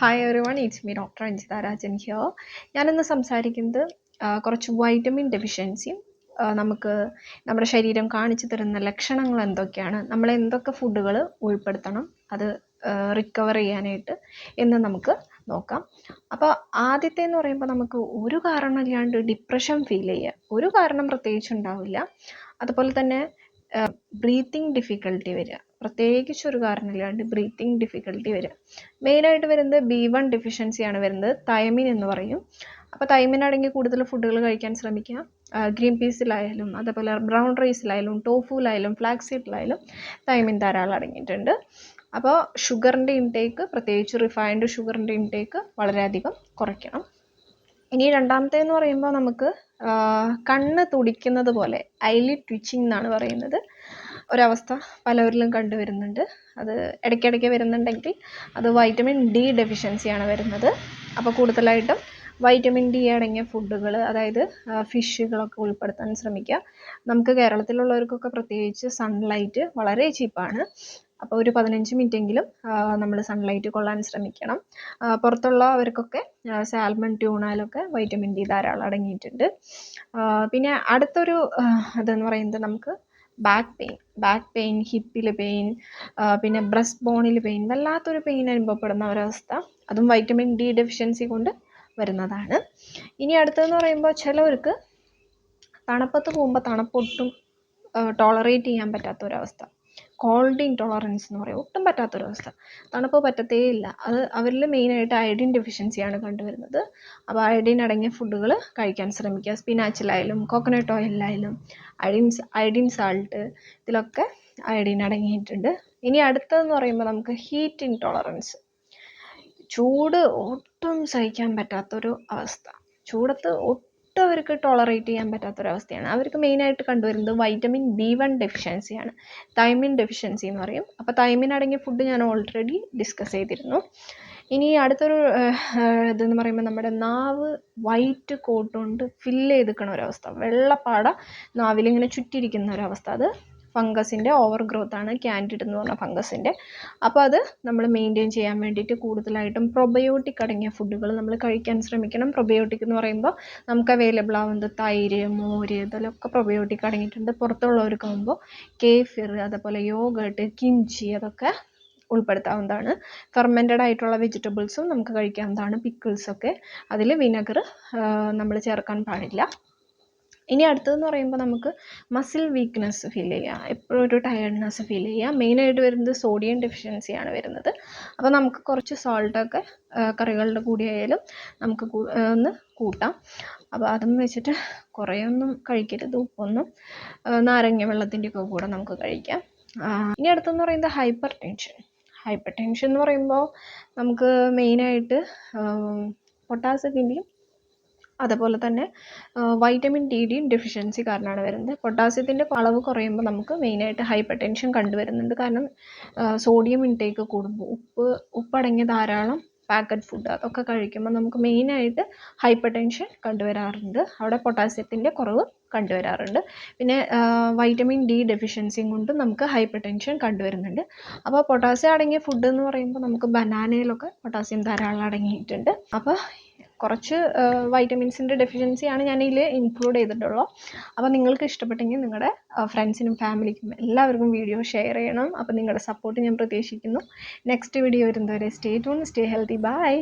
Hi everyone it's me doctor Anjitha Rajan here ഞാനിന്ന് സംസാരിക്കുന്നത് കുറച്ച് വൈറ്റമിൻ ഡെഫിഷ്യൻസിയും നമുക്ക് നമ്മുടെ ശരീരം കാണിച്ചു തരുന്ന ലക്ഷണങ്ങൾ എന്തൊക്കെയാണ് നമ്മൾ എന്തൊക്കെ ഫുഡുകൾ ഉൾപ്പെടുത്തണം അത് റിക്കവർ ചെയ്യാനായിട്ട് എന്ന് നമുക്ക് നോക്കാം. അപ്പോൾ ആദ്യത്തെ എന്ന് പറയുമ്പോൾ നമുക്ക് ഒരു കാരണമില്ലാണ്ട് ഡിപ്രഷൻ ഫീൽ ചെയ്യുക ഒരു കാരണം പ്രത്യേകിച്ച് ഉണ്ടാവില്ല. അതുപോലെ തന്നെ ബ്രീത്തിങ് ഡിഫിക്കൽട്ടി വരിക. പ്രത്യേകിച്ച് ഒരു കാരണമില്ലാണ്ട് ബ്രീത്തിങ് ഡിഫിക്കൽട്ടി വരിക മെയിനായിട്ട് വരുന്നത് ബി വൺ ഡെഫിഷ്യൻസിയാണ് വരുന്നത്. തൈമിൻ എന്ന് പറയും. അപ്പോൾ തൈമിൻ അടങ്ങിയ കൂടുതൽ ഫുഡുകൾ കഴിക്കാൻ ശ്രമിക്കുക. ഗ്രീൻ പീസിലായാലും അതേപോലെ ബ്രൗൺ റൈസിലായാലും ടോഫുലായാലും ഫ്ലാക്സീഡിലായാലും തൈമിൻ ധാരാളം അടങ്ങിയിട്ടുണ്ട്. അപ്പോൾ ഷുഗറിന്റെ ഇൻടേക്ക് പ്രത്യേകിച്ച് റിഫൈൻഡ് ഷുഗറിന്റെ ഇൻടേക്ക് വളരെയധികം കുറയ്ക്കണം. ഇനി രണ്ടാമത്തേന്ന് പറയുമ്പോൾ നമുക്ക് കണ്ണ് തുടിക്കുന്നത് പോലെ ഐലി ട്വിച്ചിങ് എന്നാണ് പറയുന്നത്. ഒരവസ്ഥ പലവരിലും കണ്ടുവരുന്നുണ്ട്. അത് ഇടയ്ക്കിടയ്ക്ക് വരുന്നുണ്ടെങ്കിൽ അത് വൈറ്റമിൻ ഡി ഡെഫിഷ്യൻസിയാണ് വരുന്നത്. അപ്പോൾ കൂടുതലായിട്ടും വൈറ്റമിൻ ഡി അടങ്ങിയ ഫുഡുകൾ അതായത് ഫിഷുകളൊക്കെ ഉൾപ്പെടുത്താൻ ശ്രമിക്കുക. നമുക്ക് കേരളത്തിലുള്ളവർക്കൊക്കെ പ്രത്യേകിച്ച് സൺലൈറ്റ് വളരെ ചീപ്പാണ്. അപ്പോൾ ഒരു പതിനഞ്ച് മിനിറ്റെങ്കിലും നമ്മൾ സൺലൈറ്റ് കൊള്ളാൻ ശ്രമിക്കണം. പുറത്തുള്ളവർക്കൊക്കെ സാൽമൺ ട്യൂണയിലൊക്കെ വൈറ്റമിൻ ഡി ധാരാളം അടങ്ങിയിട്ടുണ്ട്. പിന്നെ അടുത്തൊരു ഇതെന്ന് പറയുന്നത് നമുക്ക് ബാക്ക് പെയിൻ ബാക്ക് പെയിൻ ഹിപ്പിൽ പെയിൻ പിന്നെ ബ്രസ്റ്റ് ബോണിൽ പെയിൻ വല്ലാത്തൊരു പെയിൻ അനുഭവപ്പെടുന്ന ഒരവസ്ഥ. അതും വൈറ്റമിൻ ഡി ഡെഫിഷ്യൻസി കൊണ്ട് വരുന്നതാണ്. ഇനി അടുത്തതെന്ന് പറയുമ്പോൾ ചിലവർക്ക് തണുപ്പത്ത് പോകുമ്പോൾ തണുപ്പൊട്ടും ടോളറേറ്റ് ചെയ്യാൻ പറ്റാത്ത ഒരവസ്ഥ. കോൾഡ് ഇൻടോളറൻസ് എന്ന് പറയും. ഒട്ടും പറ്റാത്തൊരവസ്ഥ തണുപ്പ് പറ്റത്തേ ഇല്ല അത് അവരിൽ മെയിനായിട്ട് അയഡിൻ ഡെഫിഷ്യൻസിയാണ് കണ്ടുവരുന്നത്. അപ്പോൾ അയഡിൻ അടങ്ങിയ ഫുഡുകൾ കഴിക്കാൻ ശ്രമിക്കുക. സ്പിനാച്ചിലായാലും കോക്കനട്ട് ഓയിലായാലും അയഡിൻ അയഡിൻ സാൾട്ട് ഇതിലൊക്കെ അയഡിൻ അടങ്ങിയിട്ടുണ്ട്. ഇനി അടുത്തതെന്ന് പറയുമ്പോൾ നമുക്ക് ഹീറ്റ് ഇൻടോളറൻസ് ചൂട് ഒട്ടും സഹിക്കാൻ പറ്റാത്തൊരു അവസ്ഥ. ചൂടത്ത് ഒട്ടും അവർക്ക് ടോളറേറ്റ് ചെയ്യാൻ പറ്റാത്തൊരവസ്ഥയാണ്. അവർക്ക് മെയിനായിട്ട് കണ്ടുവരുന്നത് വൈറ്റമിൻ ബി വൺ ഡെഫിഷ്യൻസിയാണ് തൈമിൻ ഡെഫിഷ്യൻസി എന്ന് പറയും. അപ്പോൾ തൈമിൻ അടങ്ങിയ ഫുഡ് ഞാൻ ഓൾറെഡി ഡിസ്കസ് ചെയ്തിരുന്നു. ഇനി അടുത്തൊരു ഇതെന്ന് പറയുമ്പോൾ നമ്മുടെ നാവ് വൈറ്റ് കോട്ട് കൊണ്ട് ഫില്ല് ചെയ്തിരിക്കണ ഒരവസ്ഥ. വെള്ളപ്പാട നാവിലിങ്ങനെ ചുറ്റിയിരിക്കുന്ന ഒരവസ്ഥ. അത് ഫംഗസിന്റെ ഓവർ ഗ്രോത്ത് ആണ് ക്യാൻഡിഡ് എന്ന് പറഞ്ഞ ഫംഗസിന്റെ. അപ്പോൾ അത് നമ്മൾ മെയിന്റെയിൻ ചെയ്യാൻ വേണ്ടിയിട്ട് കൂടുതലായിട്ടും പ്രൊബയോട്ടിക് അടങ്ങിയ ഫുഡുകൾ നമ്മൾ കഴിക്കാൻ ശ്രമിക്കണം. പ്രൊബയോട്ടിക് എന്ന് പറയുമ്പോൾ നമുക്ക് അവൈലബിൾ ആവുന്നത് തൈര് മോര് ഇതിലൊക്കെ പ്രൊബയോട്ടിക് അടങ്ങിയിട്ടുണ്ട്. പുറത്തുള്ളവർക്ക് ആകുമ്പോൾ കേഫിർ അതേപോലെ യോഗട്ട് കിംചി അതൊക്കെ ഉൾപ്പെടുത്താവുന്നതാണ്. ഫെർമെന്റഡ് ആയിട്ടുള്ള വെജിറ്റബിൾസും നമുക്ക് കഴിക്കാവുന്നതാണ്. പിക്കിൾസൊക്കെ അതിൽ വിനെഗർ നമ്മൾ ചേർക്കാൻ പാടില്ല. ഇനി അടുത്തതെന്ന് പറയുമ്പോൾ നമുക്ക് മസിൽ വീക്ക്നെസ് ഫീൽ ചെയ്യാം. എപ്പോഴും ഒരു ടയർഡ്നെസ് ഫീൽ ചെയ്യാം. മെയിനായിട്ട് വരുന്നത് സോഡിയം ഡെഫിഷ്യൻസിയാണ് വരുന്നത്. അപ്പോൾ നമുക്ക് കുറച്ച് സോൾട്ടൊക്കെ കറികളുടെ കൂടിയായാലും നമുക്ക് ഒന്ന് കൂട്ടാം. അപ്പോൾ അതും വെച്ചിട്ട് കുറേയൊന്നും കഴിക്കരുത്. ഉപ്പൊന്നും നാരങ്ങ വെള്ളത്തിന്റെയൊക്കെ കൂടെ നമുക്ക് കഴിക്കാം. ഇനി അടുത്തെന്ന് പറയുന്നത് ഹൈപ്പർ ടെൻഷൻ ഹൈപ്പർ ടെൻഷൻ എന്ന് പറയുമ്പോൾ നമുക്ക് മെയിനായിട്ട് പൊട്ടാസ്യത്തിന്റെയും അതുപോലെ തന്നെ വൈറ്റമിൻ ഡി ഡിയും ഡെഫിഷ്യൻസി കാരണമാണ് വരുന്നത്. പൊട്ടാസ്യത്തിന്റെ അളവ് കുറയുമ്പോൾ നമുക്ക് മെയിനായിട്ട് ഹൈപ്പർ ടെൻഷൻ കണ്ടുവരുന്നുണ്ട്. കാരണം സോഡിയം ഇൻടേക്ക് കൂടുമ്പോൾ ഉപ്പ് ഉപ്പടങ്ങിയ ധാരാളം പാക്കറ്റ് ഫുഡ് അതൊക്കെ കഴിക്കുമ്പോൾ നമുക്ക് മെയിനായിട്ട് ഹൈപ്പർ ടെൻഷൻ കണ്ടുവരാറുണ്ട്. അവിടെ പൊട്ടാസ്യത്തിന്റെ കുറവ് കണ്ടുവരാറുണ്ട്. പിന്നെ വൈറ്റമിൻ ഡി ഡെഫിഷ്യൻസിയും കൊണ്ട് നമുക്ക് ഹൈപ്പർ ടെൻഷൻ കണ്ടുവരുന്നുണ്ട്. അപ്പോൾ പൊട്ടാസ്യം അടങ്ങിയ ഫുഡ് എന്ന് പറയുമ്പോൾ നമുക്ക് ബനാനയിലൊക്കെ പൊട്ടാസ്യം ധാരാളം അടങ്ങിയിട്ടുണ്ട്. അപ്പോൾ കുറച്ച് വൈറ്റമിൻസിന്റെ ഡെഫിഷ്യൻസിയാണ് ഞാൻ ഇതിൽ ഇൻക്ലൂഡ് ചെയ്തിട്ടുള്ളൂ. അപ്പോൾ നിങ്ങൾക്ക് ഇഷ്ടപ്പെട്ടെങ്കിൽ നിങ്ങളുടെ ഫ്രണ്ട്സിനും ഫാമിലിക്കും എല്ലാവർക്കും വീഡിയോ ഷെയർ ചെയ്യണം. അപ്പോൾ നിങ്ങളുടെ സപ്പോർട്ട് ഞാൻ പ്രതീക്ഷിക്കുന്നു. നെക്സ്റ്റ് വീഡിയോ വരുന്നവരെ stay tune stay healthy bye